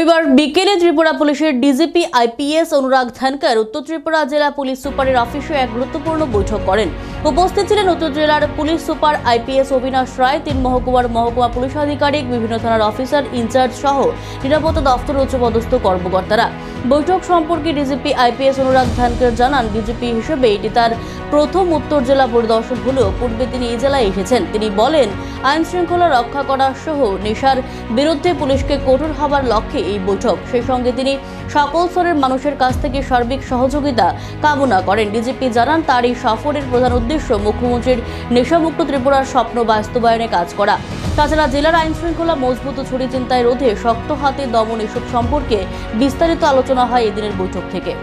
রবিবার বিকেলে ত্রিপুরা পুলিশের ডিজিপি আইপিএস অনুরাগ ধানকার উত্তর ত্রিপুরা জেলা পুলিশ সুপারের অফিসে এক গুরুত্বপূর্ণ বৈঠক করেন। উপস্থিত ছিলেন উত্তর জেলার police super IPS Abinash Roy, তিন মহকুমার মহকুমা পুলিশ আধিকারিক, বিভিন্ন থানার অফিসার ইনচার্জ সহ নিরাপত্তা দফতর উচ্চপদস্থ কর্মকর্তারা। বৈঠক সম্পর্কে ডিজিপি আইপিএস অনুরাগ ধানকের জানান, ডিজিপি হিসেবে এটি তার প্রথম উত্তর জেলা পরিদর্শন হলেও পূর্বে তিনি এই জেলায় এসেছেন। তিনি বলেন আইন শৃঙ্খলা রক্ষা করা সহ নেশার বিরুদ্ধে পুলিশকে কঠোর হবার লক্ষ্যে এই বৈঠক। সেই সঙ্গে তিনি সকল স্তরের মানুষের কাছ থেকে সার্বিক সহযোগিতা কামনা করেন ডিজিপি জানান তার এই সফরের প্রধান উদ্দেশ্য মুখ্যমন্ত্রীর নেশামুক্ত ত্রিপুরার স্বপ্ন বাস্তবায়নে কাজ করা তাছাড়া জেলার আইন শৃঙ্খলা মজবুত ও ছড়ি চিন্তায় রোধে শক্ত হাতে দমন এসব সম্পর্কে বিস্তারিত আলোচনা হয় এদিনের বৈঠক থেকে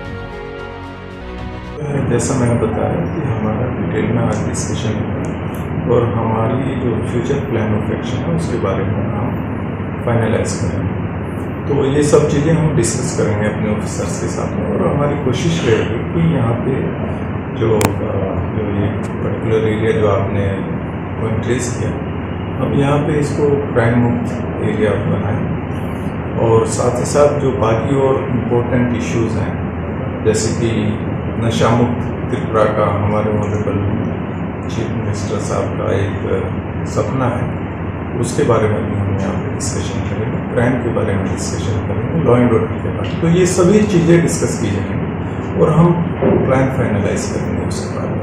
जैसा मैंने बताया कि हमारा डिटेल में आज डिस्कशन हुआ और हमारी जो फ्यूचर प्लान ऑफ एक्शन है उसके बारे में हम फाइनलाइज करेंगे तो ये सब चीज़ें हम डिस्कस करेंगे अपने ऑफिसर्स के साथ में। और हमारी कोशिश रहेगी कि यहाँ पे जो जो ये पर्टिकुलर एरिया जो आपने ट्रेस किया, हम यहाँ पे इसको क्राइम मुक्त एरिया बनाएँ। और साथ ही साथ जो बाकी और इम्पोर्टेंट इश्यूज़ हैं, जैसे कि नशा मुक्त त्रिपुरा का हमारे ऑनरेबल चीफ मिनिस्टर साहब का एक सपना है, उसके बारे में भी हम यहाँ डिस्कशन करेंगे क्राइम के बारे में डिस्कशन करेंगे लॉ एंड ऑर्डर के बारे में। तो ये सभी चीज़ें डिस्कस की जाएँगी और हम प्लान फाइनलाइज करेंगे उसके बारे में